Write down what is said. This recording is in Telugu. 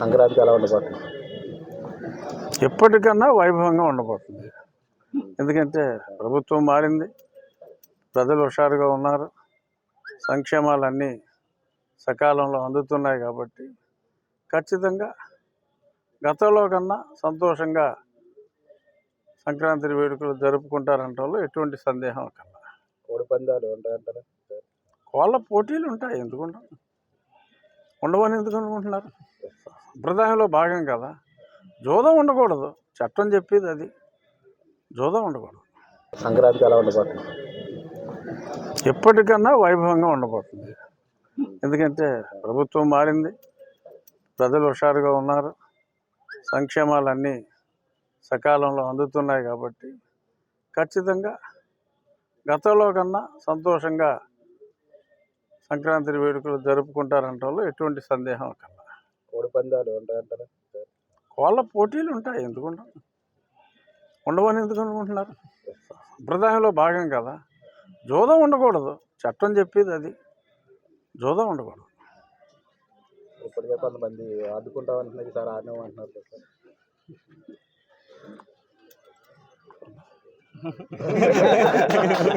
సంక్రాంతి ఎలా ఉండబోతుంది. ఎప్పటికన్నా వైభవంగా ఉండబోతుంది. ఎందుకంటే ప్రభుత్వం మారింది ప్రజలు హుషారుగా ఉన్నారు సంక్షేమాలన్నీ సకాలంలో అందుతున్నాయి కాబట్టి ఖచ్చితంగా గతంలో కన్నా సంతోషంగా సంక్రాంతి వేడుకలు జరుపుకుంటారంటలో ఎటువంటి సందేహం కన్నా కోడి పందాలు ఉంటాయంటారా? కోళ్ళ పోటీలు ఉంటాయి ఎందుకు ఉండవు? ఉండవని ఎందుకు అనుకుంటున్నారు? సంప్రదాయంలో భాగం కదా. జోదం ఉండకూడదు. చట్టం చెప్పేది అది. జోదం ఉండకూడదు. సంక్రాంతి ఎలా ఉండబోతుంది? ఎప్పటికన్నా వైభవంగా ఉండబోతుంది. ఎందుకంటే ప్రభుత్వం మారింది. ప్రజలు హుషారుగా ఉన్నారు. సంక్షేమాలన్నీ సకాలంలో అందుతున్నాయి కాబట్టి ఖచ్చితంగా గతంలో కన్నా సంతోషంగా సంక్రాంతి వేడుకలు జరుపుకుంటారంటలో ఎటువంటి సందేహం కన్నా పందాలు ఉంటాయంటారా కోళ్ళ పోటీలు ఉంటాయి ఎందుకు ఉండవు? ఉండవని ఎందుకు అనుకుంటున్నారు? సంప్రదాయంలో భాగం కదా. జోదం ఉండకూడదు. చట్టం చెప్పేది అది. జోదం ఉండకూడదు. ఇప్పటికే కొంతమంది ఆదుకుంటామంటున్నారు ఈసారి ఆడినామంటున్నారు సార్